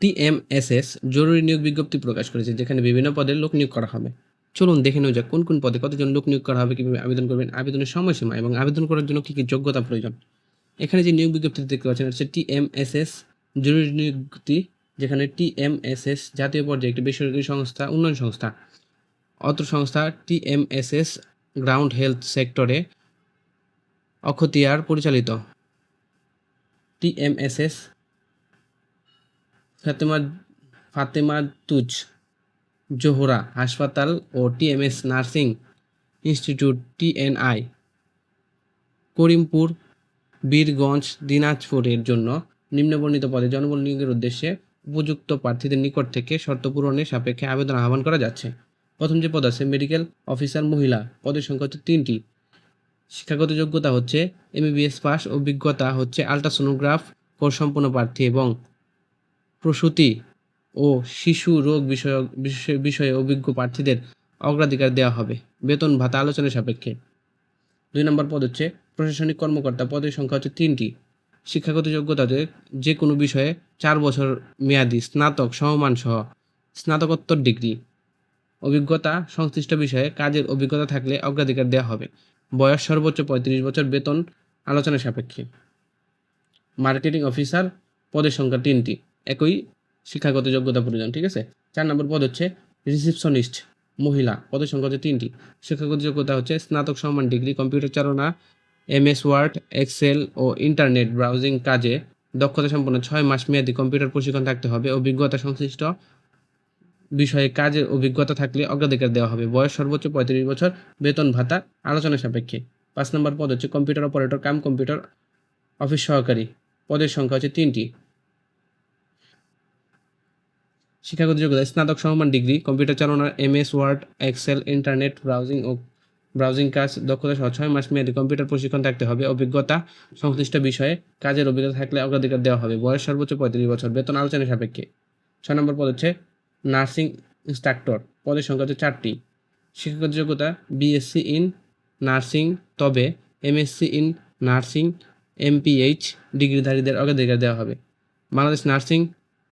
TMSS জরুরি নিয়োগ বিজ্ঞপ্তি প্রকাশ করেছে, যেখানে বিভিন্ন পদে লোক নিয়োগ করা হবে। চলুন দেখে নেওয়া যাক কোন কোন পদে কতজন লোক নিয়োগ করা হবে, কীভাবে আবেদন করবেন, আবেদনের সময়সীমা এবং আবেদন করার জন্য কী কী যোগ্যতা প্রয়োজন। এখানে যে নিয়োগ বিজ্ঞপ্তি দেখতে পাচ্ছেন হচ্ছে টিএমএসএস জরুরি নিয়োগটি যেখানে টিএমএসএস জাতীয় পর্যায়ে একটি বেসরকারি সংস্থা, উন্নয়ন সংস্থা। অত্র সংস্থা টিএমএসএস গ্রাউন্ড হেলথ সেক্টরে অখতিয়ার পরিচালিত। টিএমএসএস ফাতেমা ফাতেমা তুজ, জোহরা হাসপাতাল ও TMS nursing institute, TNI. Karimpur, Birganj, দিনাজপুরের জন্য নিম্নবর্ণিত পদে জনবল নিয়োগের উদ্দেশ্যে উপযুক্ত প্রার্থীদের নিকট থেকে শর্ত পূরণের সাপেক্ষে আবেদন আহ্বান করা যাচ্ছে। প্রথম যে পদ আছে, মেডিকেল অফিসার মহিলা, পদের সংখ্যা হচ্ছে তিনটি। শিক্ষাগত যোগ্যতা হচ্ছে এমবিবিএস পাস অভিজ্ঞতা হচ্ছে আলট্রাসোনোগ্রাফ কোর্স সম্পন্ন প্রার্থী এবং প্রসূতি ও শিশু রোগ বিষয়ক বিষয়- অভিজ্ঞ প্রার্থীদের অগ্রাধিকার দেওয়া হবে। বেতন ভাতা আলোচনার সাপেক্ষে। দুই নম্বর পদ হচ্ছে, প্রশাসনিক কর্মকর্তা পদের সংখ্যা হচ্ছে তিনটি। শিক্ষাগত যোগ্যতাতে যে কোনো বিষয়ে চার বছর মেয়াদি, স্নাতক, সমমান সহ স্নাতকোত্তর ডিগ্রি। অভিজ্ঞতা সংশ্লিষ্ট বিষয়ে কাজের অভিজ্ঞতা থাকলে অগ্রাধিকার দেওয়া হবে। বয়স সর্বোচ্চ পঁয়ত্রিশ বছর, বেতন আলোচনা সাপেক্ষে। মার্কেটিং অফিসার পদের সংখ্যা তিনটি। একই শিক্ষাগত যোগ্যতা প্রয়োজন, ঠিক আছে? চার নম্বর পদ হচ্ছে রিসিপশনিস্ট মহিলা। পদের সংখ্যা হচ্ছে তিনটি। শিক্ষাগত যোগ্যতা হচ্ছে স্নাতক সম্মান ডিগ্রি, কম্পিউটার চালনা, এমএস ওয়ার্ড, এক্সেল ও ইন্টারনেট ব্রাউজিং কাজে দক্ষতা সম্পন্ন ছয় মাস মেয়াদি কম্পিউটার প্রশিক্ষণ থাকতে হবে। অভিজ্ঞতা সংশ্লিষ্ট বিষয়ে কাজের অভিজ্ঞতা থাকলে অগ্রাধিকার দেওয়া হবে। বয়স সর্বোচ্চ পঁয়ত্রিশ বছর, বেতন ভাতা, আলোচনা সাপেক্ষে। পাঁচ নম্বর পদ হচ্ছে computer operator, cum computer office সহকারী। পদের সংখ্যা হচ্ছে তিনটি। শিক্ষাগত যোগ্যতা, স্নাতক সমমান degree, computer চালনার MS, Word, Excel, internet, browsing ও ব্রাউজিং কাজ, দক্ষতা সহ ছয় মাস মেয়াদি কম্পিউটার প্রশিক্ষণ থাকতে হবে। অভিজ্ঞতা সংশ্লিষ্ট বিষয়ে কাজের অভিজ্ঞতা থাকলে অগ্রাধিকার দেওয়া হবে। বয়স সর্বোচ্চ পঁয়ত্রিশ বছর। বেতন আলোচনা সাপেক্ষে। ছয় নম্বর পদ হচ্ছে নার্সিং ইনস্ট্রাক্টর। পদের সংখ্যা হচ্ছে চারটি। শিক্ষাগত যোগ্যতা, বিএসসি ইন নার্সিং, তবে এমএসসি ইন নার্সিং, এমপিএইচ, ডিগ্রিধারীদের অগ্রাধিকার দেওয়া হবে। বাংলাদেশ নার্সিং